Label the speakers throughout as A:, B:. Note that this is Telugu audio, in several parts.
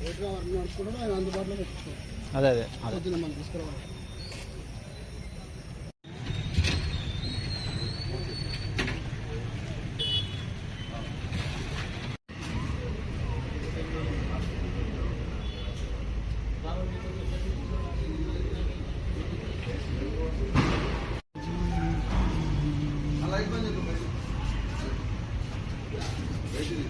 A: లేట్గా వర్క్ నడుచుకుంటాడు ఆయన అందుబాటులో పెట్టుకోవాలి
B: అదే అదే. అదే.
A: పొద్దున్న మనం తీసుకురావాలి ఆయన మొత్తం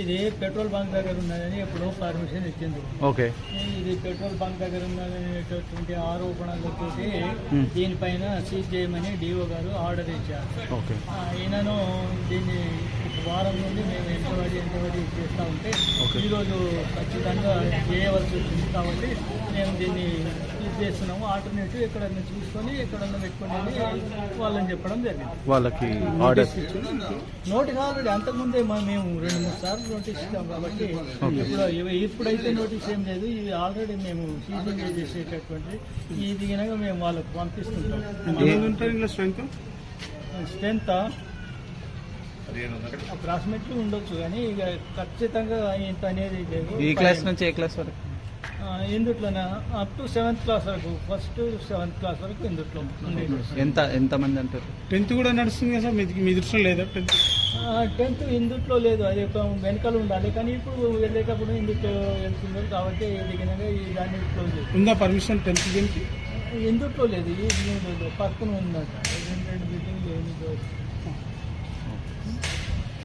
C: ఇది పెట్రోల్ బంక్ దగ్గర ఉన్నదని ఎప్పుడో పర్మిషన్ ఇచ్చింది
B: ఓకే
C: ఇది పెట్రోల్ బంక్ దగ్గర ఉన్నదనేటటువంటి ఆరోపణలతో. దీనిపైన సీజ్ చేయమని డిఓ గారు ఆర్డర్ ఇచ్చారు
B: ఓకే
C: ఈయనను దీన్ని వారం నుండి మేము ఎంతవడి ఎంతవడి చేస్తూ ఉంటే. ఈరోజు ఖచ్చితంగా చేయవలసి వచ్చింది కాబట్టి మేము దీన్ని చేస్తున్నాము. ఆల్టర్నేటివ్ ఎక్కడన్నా చూసుకొని ఎక్కడన్నా పెట్టుకొని అని వాళ్ళని చెప్పడం జరిగింది.
B: వాళ్ళకి ఆర్డర్
C: నోటీస్ ఆల్రెడీ అంతకుముందే మేము రెండు మూడు సార్లు నోటీస్ ఇచ్చాం కాబట్టి ఇప్పుడు ఇవి- ఇప్పుడైతే నోటీస్ ఏం లేదు. ఇది ఆల్రెడీ మేము సీజింగ్ చేసేటటువంటి ఇది కనుక మేము వాళ్ళకు పంపిస్తుంటాం. స్ట్రెంత్ అప్రాక్సిమేట్లీ ఉండొచ్చు కానీ ఇక ఖచ్చితంగా ఇంత అనేది లేదు.
B: ఈ క్లాస్ నుంచి ఏ క్లాస్ వరకు?
C: ఇందుట్లోనే అప్ టు సెవెంత్ క్లాస్ వరకు ఫస్ట్ సెవెంత్ క్లాస్ వరకు ఇందుట్లో ఉంది
B: ఎంత ఎంత మంది అంటారు?
A: టెన్త్ కూడా నడుస్తుంది కదా సార్ మీ మీ దృష్టిలో లేదా టెన్త్?
C: టెన్త్ ఇందుట్లో లేదు అది ఒక వెనకాల ఉండాలి. కానీ ఇప్పుడు వెళ్ళేటప్పుడు ఇందుట్లో వెళ్తున్నారు కాబట్టి దిగినగా ఈ దాన్ని క్లోజ్
A: ఉందా పర్మిషన్ టెన్త్ దీనికి?
C: ఇందుట్లో లేదు ఈ. పక్కన ఉందట. రెండు రెండు బిల్డింగ్లు ఏమి